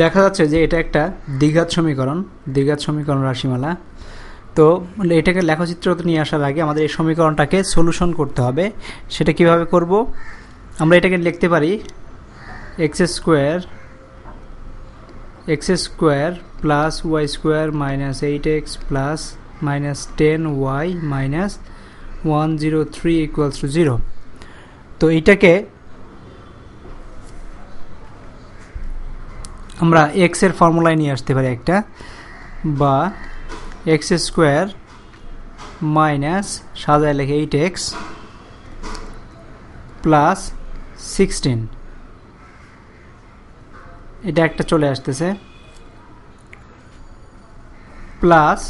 দেখা যাচ্ছে যে এটা একটা দ্বিঘাত সমীকরণ দ্বিঘাত সমীকরণ রাশিমালা। তো এটাকে লেখচিত্রতে নিয়ে আসার আগে আমাদের এই সমীকরণটাকে সলিউশন করতে হবে। সেটা কীভাবে করব? আমরা এটাকে লিখতে পারি x square x square plus y square minus eight x plus minus ten y minus one zero three equals to zero তো এইটাকে আমরা এক্সের ফর্মুলায় নিয়ে আসতে পারি একটা, বা এক্স স্কোয়ার মাইনাস সাজায় লেখে এইট এক্স প্লাস সিক্সটিন এটা একটা চলে আসতেছে। Plus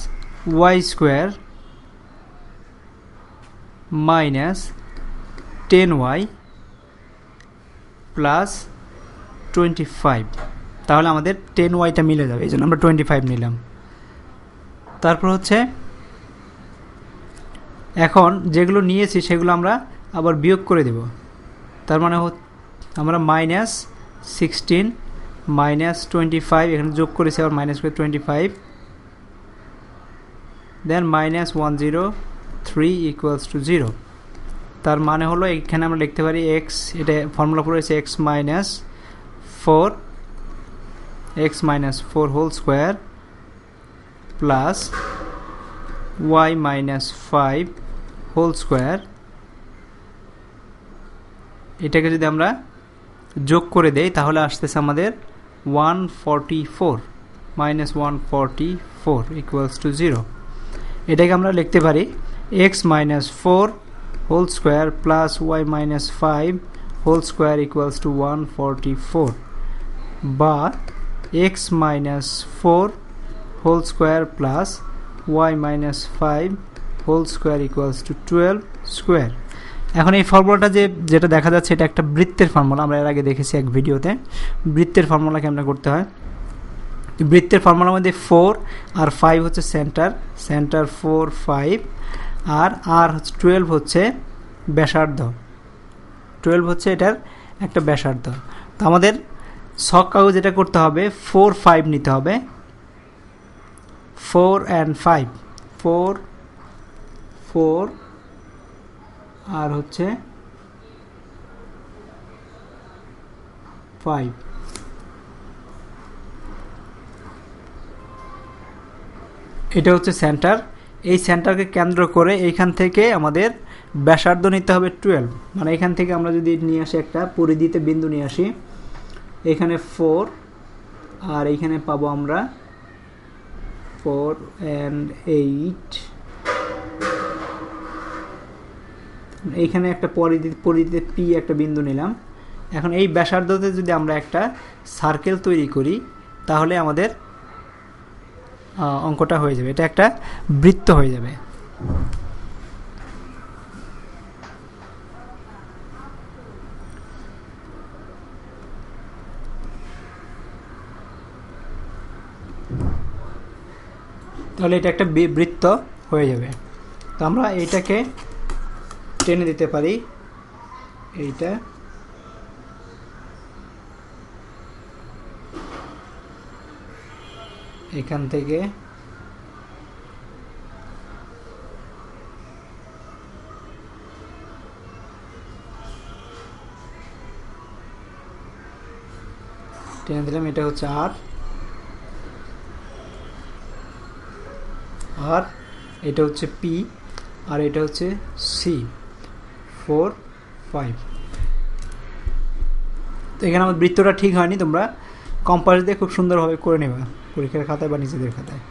y square minus ten y plus twenty five তাহলে আমাদের টেন ওয়াইটা মিলে যাবে এই জন্য আমরা টোয়েন্টি ফাইভ নিলাম। তারপর হচ্ছে, এখন যেগুলো নিয়েছি সেগুলো আমরা আবার বিয়োগ করে দেব। তার মানে আমরা minus sixteen minus twenty five এখানে যোগ করেছি আবার মাইনাস করে twenty five then minus one zero three equals to zero তার মানে হলো এখানে আমরা লিখতে পারি এক্স এটা ফর্মুলা পড়েছে x minus four x minus four whole square plus y minus five whole square এটাকে যদি আমরা যোগ করে দেই, তাহলে আসতেছে আমাদের one forty four minus one forty four equals to zero এটাকে আমরা লিখতে পারি x minus four whole square plus y minus five whole square equals to one forty four বা x minus four whole square plus y minus five whole square equals to twelve square এখন এই ফর্মুলাটা যে, যেটা দেখা যাচ্ছে এটা একটা বৃত্তের ফর্মুলা, আমরা এর আগে দেখেছি এক ভিডিওতে। বৃত্তের ফর্মুলা কেমন করতে হয়। বৃত্তের ফর্মুলার মধ্যে ফোর আর ফাইভ হচ্ছে সেন্টার সেন্টার ফোর ফাইভ আর আর হচ্ছে টুয়েলভ হচ্ছে ব্যাসার্ধ। টুয়েলভ হচ্ছে এটার একটা ব্যাসার্ধ। তো আমাদের শখ কাগজ এটা করতে হবে ফোর ফাইভ নিতে হবে। Four and five four four আর হচ্ছে ফাইভ এটা হচ্ছে সেন্টার এই সেন্টারকে কেন্দ্র করে এইখান থেকে আমাদের ব্যাসার্ধ নিতে হবে টুয়েলভ মানে এখান থেকে আমরা যদি নিয়ে আসি একটা, পরিধিতে বিন্দু নিয়ে আসি। এখানে ফোর আর এইখানে পাবো আমরা ফোর অ্যান্ড এইট এইখানে একটা পরিধি, পরিধিতে পি একটা বিন্দু নিলাম। এখন এই ব্যাসার্ধতে যদি আমরা একটা সার্কেল তৈরি করি, তাহলে আমাদের অঙ্কটা হয়ে যাবে। এটা একটা বৃত্ত হয়ে যাবে। তাহলে এটা একটা বৃত্ত হয়ে যাবে। তো আমরা এইটাকে টেনে দিতে পারি। এইটা। এখান থেকে। টেনে দিলাম, এটা হচ্ছে আর। আর এটা হচ্ছে পি আর এটা হচ্ছে সি ফোর ফাইভ তো এখানে আমার বৃত্তটা ঠিক হয়নি, তোমরা কম্পাস দিয়ে খুব সুন্দরভাবে করে নেবা, পরীক্ষার খাতায় বা নিজেদের খাতায়।